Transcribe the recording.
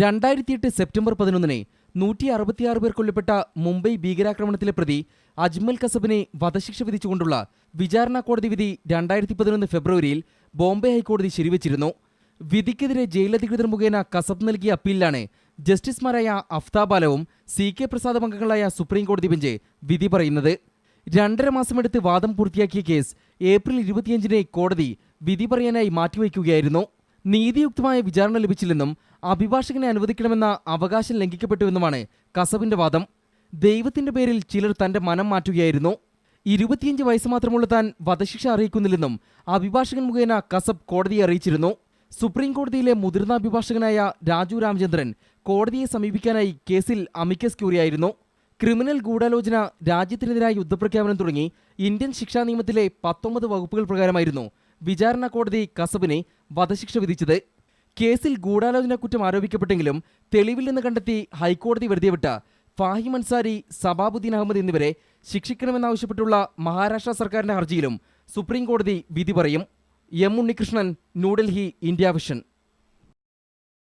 രണ്ടായിരത്തി എട്ട് സെപ്റ്റംബർ പതിനൊന്നിന് നൂറ്റി അറുപത്തിയാറ് പേർ കൊല്ലപ്പെട്ട മുംബൈ ഭീകരാക്രമണത്തിലെ പ്രതി അജ്മൽ കസബിനെ വധശിക്ഷ വിധിച്ചുകൊണ്ടുള്ള വിചാരണ കോടതി വിധി രണ്ടായിരത്തി പതിനൊന്ന് ഫെബ്രുവരിയിൽ ബോംബെ ഹൈക്കോടതി ശരിവച്ചിരുന്നു. വിധിക്കെതിരെ ജയിലധികൃതർ മുഖേന കസബ് നൽകിയ അപ്പീലിലാണ് ജസ്റ്റിസുമാരായ അഫ്താബാലവും സി കെ പ്രസാദ് അംഗങ്ങളായ സുപ്രീം കോടതി ബെഞ്ച് വിധി പറയുന്നത്. രണ്ടര മാസമെടുത്ത് വാദം പൂർത്തിയാക്കിയ കേസ് ഏപ്രിൽ ഇരുപത്തിയഞ്ചിന് കോടതി വിധി പറയാനായി മാറ്റിവയ്ക്കുകയായിരുന്നു നീതിയുക്തമായ വിചാരണ ലഭിച്ചില്ലെന്നും അഭിഭാഷകനെ അനുവദിക്കണമെന്ന അവകാശം ലംഘിക്കപ്പെട്ടുവെന്നുമാണ് കസബിന്റെ വാദം. ദൈവത്തിന്റെ പേരിൽ ചിലർ തന്റെ മനം മാറ്റുകയായിരുന്നു. ഇരുപത്തിയഞ്ച് വയസ്സ് മാത്രമുള്ള താൻ വധശിക്ഷ അറിയിക്കുന്നില്ലെന്നും അഭിഭാഷകൻ മുഖേന കസബ് കോടതിയെ അറിയിച്ചിരുന്നു. സുപ്രീം കോടതിയിലെ മുതിർന്ന അഭിഭാഷകനായ രാജു രാമചന്ദ്രൻ കോടതിയെ സമീപിക്കാനായി കേസിൽ അമിക്കസ് ക്യൂറിയായിരുന്നു. ക്രിമിനൽ ഗൂഢാലോചന രാജ്യത്തിനെതിരായ യുദ്ധപ്രഖ്യാപനം തുടങ്ങി ഇന്ത്യൻ ശിക്ഷാ നിയമത്തിലെ പത്തൊമ്പത് വകുപ്പുകൾ പ്രകാരമായിരുന്നു വിചാരണ കോടതി കസബിനെ വധശിക്ഷ വിധിച്ചത്. കേസിൽ ഗൂഢാലോചന കുറ്റം ആരോപിക്കപ്പെട്ടെങ്കിലും തെളിവില്ലെന്ന് കണ്ടെത്തി ഹൈക്കോടതി വെറുതെ വിട്ട ഫാഹിം അൻസാരി സബാബുദ്ദീൻ അഹമ്മദ് എന്നിവരെ ശിക്ഷിക്കണമെന്നാവശ്യപ്പെട്ടുള്ള മഹാരാഷ്ട്ര സർക്കാരിന്റെ ഹർജിയിലും സുപ്രീം കോടതി വിധി പറയും. M Unnikrishnan New Delhi India vision.